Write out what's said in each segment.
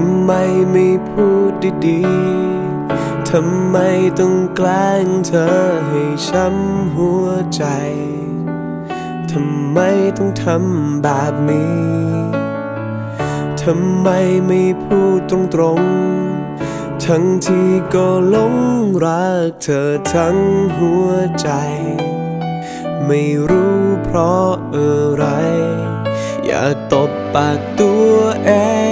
ำไมไม่พูดดีๆ ทำไมต้องแกล้งเธอให้ช้ำหัวใจ ทำไมต้องทำแบบนี้ ทำไมไม่พูดตรงๆ ทั้งที่ก็หลงรักเธอทั้งหัวใจ ไม่รู้เพราะอะไร อยากตบปากตัวเอง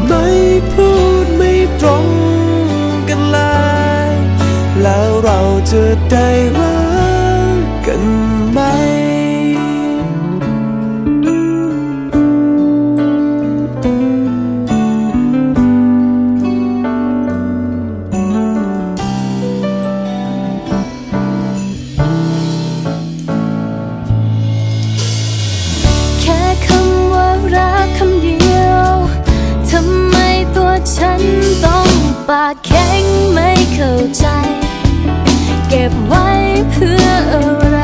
เราจะได้รักกันไหม แค่คำว่ารักคำเดียว ทำไมตัวฉันต้องปากแข็งไม่เข้าใจ เก็บไว้เพื่ออะไร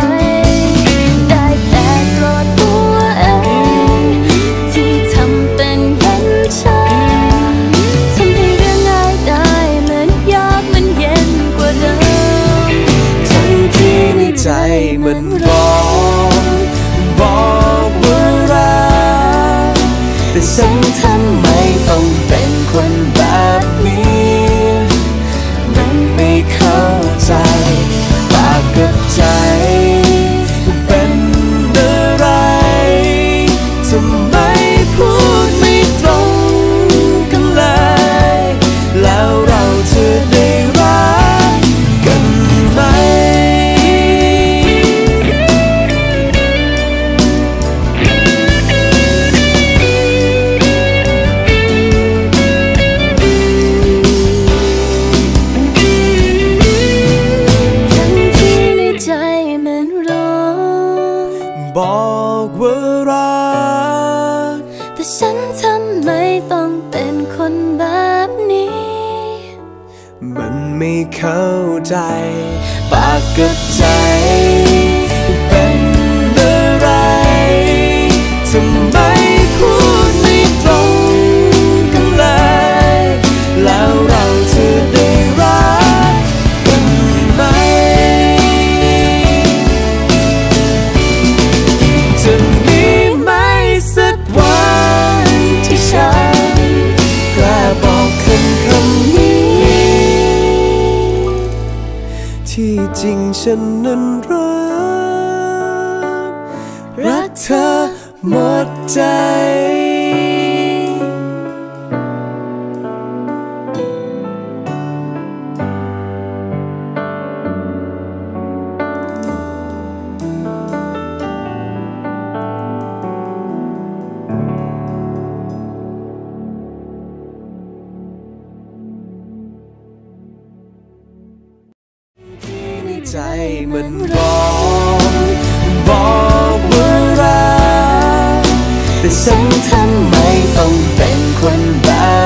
ได้แต่โกรธตัวเอง ที่ทำเป็นเห็นฉันทำให้เรื่องง่ายได้มือนยากมันเย็นกว่าเดิมทั้งที่ในใจมันร้องบอกว่ารักแต่ ฉันทำไมต้องเป็นคนแบบนี้ มันไม่เข้าใจ ปากกับใจ จริงฉันนั้นรัก รักเธอหมดใจ ใจมันร้องบอกว่ารักแต่ฉันทำไมต้องเป็นคนแบบ